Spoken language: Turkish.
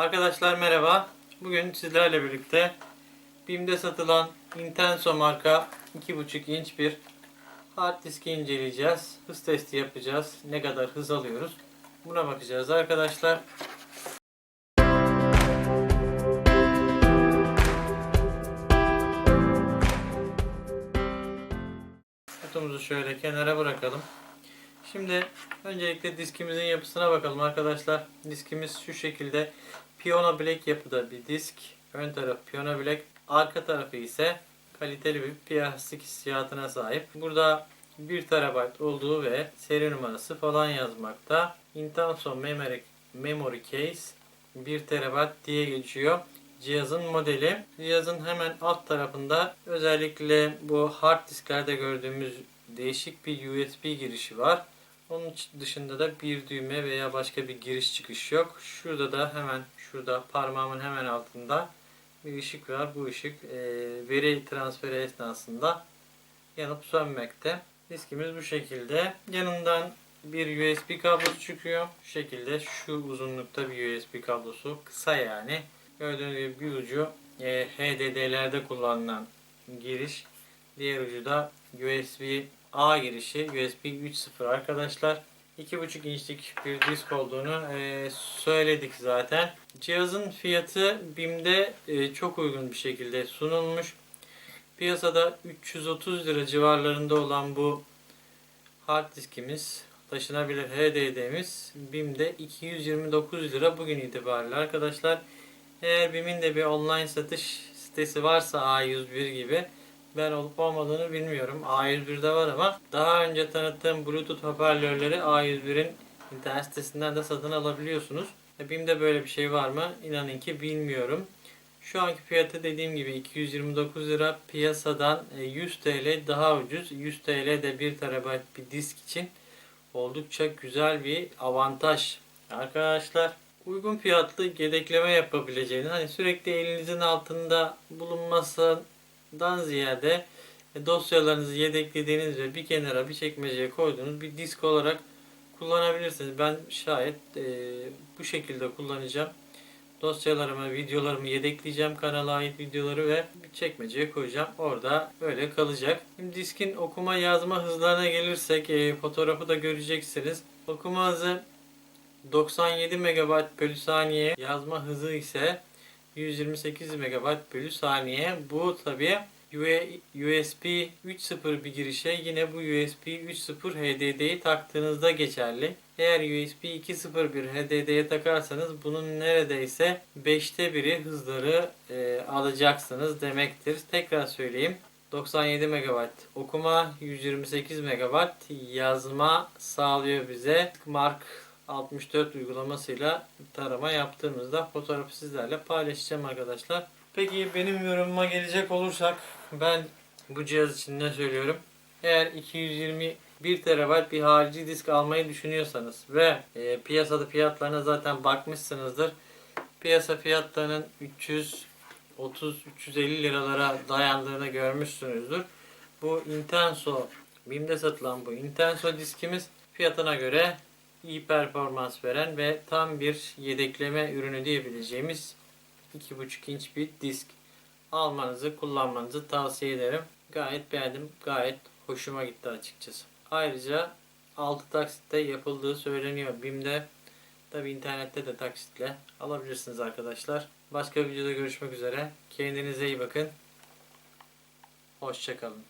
Arkadaşlar merhaba. Bugün sizlerle birlikte BİM'de satılan Intenso marka 2.5 inç bir hard diski inceleyeceğiz. Hız testi yapacağız. Ne kadar hız alıyoruz. Buna bakacağız arkadaşlar. Kutumuzu şöyle kenara bırakalım. Şimdi öncelikle diskimizin yapısına bakalım arkadaşlar. Diskimiz şu şekilde Piyano Black yapıda bir disk. Ön taraf Piyano Black. Arka tarafı ise kaliteli bir plastik hissiyatına sahip. Burada 1 TB olduğu ve seri numarası falan yazmakta. Intenso Memory, Memory Case 1 TB diye geçiyor. Cihazın modeli. Cihazın hemen alt tarafında özellikle bu hard disklerde gördüğümüz değişik bir USB girişi var. Onun dışında da bir düğme veya başka bir giriş çıkış yok. Şurada da hemen şurada parmağımın hemen altında bir ışık var. Bu ışık e, veri transferi esnasında yanıp sönmekte. Diskimiz bu şekilde. Yanından bir USB kablosu çıkıyor. Şu şekilde şu uzunlukta bir USB kablosu. Kısa yani. Gördüğünüz gibi bir ucu e, HDD'lerde kullanılan giriş. Diğer ucu da USB A girişi USB 3.0 arkadaşlar. 2.5 inçlik bir disk olduğunu e, söyledik zaten. Cihazın fiyatı BİM'de e, çok uygun bir şekilde sunulmuş. Piyasada 330 lira civarlarında olan bu hard diskimiz, taşınabilir HDD'miz BİM'de 229 lira bugün itibariyle arkadaşlar. Eğer BİM'in de bir online satış sitesi varsa A101 gibi ben olup olmadığını bilmiyorum. A101'de var ama daha önce tanıttığım Bluetooth hoparlörleri A101'in internet sitesinden de satın alabiliyorsunuz. E, BİM'de böyle bir şey var mı? İnanın ki bilmiyorum. Şu anki fiyatı dediğim gibi 229 lira piyasadan e, 100 TL daha ucuz. 100 TL de 1 TB bir disk için oldukça güzel bir avantaj. Arkadaşlar uygun fiyatlı yedekleme yapabileceğiniz hani sürekli elinizin altında bulunmasından ziyade e, dosyalarınızı yedeklediğiniz ve bir kenara bir çekmeceye koyduğunuz bir disk olarak kullanabilirsiniz. Ben şayet e, bu şekilde kullanacağım. Dosyalarımı, videolarımı yedekleyeceğim. Kanala ait videoları ve bir çekmeceye koyacağım. Orada böyle kalacak. Şimdi diskin okuma yazma hızlarına gelirsek e, fotoğrafı da göreceksiniz. Okuma hızı 97 MB bölü saniye. Yazma hızı ise 128 MB bölü saniye. Bu tabi USB 3.0 bir girişe yine bu USB 3.0 HDD'yi taktığınızda geçerli. Eğer USB 2.0 bir HDD'ye takarsanız bunun neredeyse 5'te biri hızları e, alacaksınız demektir. Tekrar söyleyeyim. 97 MB okuma, 128 MB yazma sağlıyor bize. Mark 64 uygulamasıyla tarama yaptığımızda fotoğrafı sizlerle paylaşacağım arkadaşlar. Peki benim yorumuma gelecek olursak ben bu cihaz için ne söylüyorum? Eğer 221 TB bir harici disk almayı düşünüyorsanız ve e, piyasada fiyatlarına zaten bakmışsınızdır. Piyasa fiyatlarının 330-350 liralara dayandığını görmüşsünüzdür. Bu Intenso, BİM'de satılan bu Intenso diskimiz fiyatına göre iyi performans veren ve tam bir yedekleme ürünü diyebileceğimiz 2.5 inç bir disk almanızı kullanmanızı tavsiye ederim. Gayet beğendim. Gayet hoşuma gitti açıkçası. Ayrıca 6 taksitte yapıldığı söyleniyor. BİM'de tabi internette de taksitle alabilirsiniz arkadaşlar. Başka videoda görüşmek üzere. Kendinize iyi bakın. Hoşçakalın.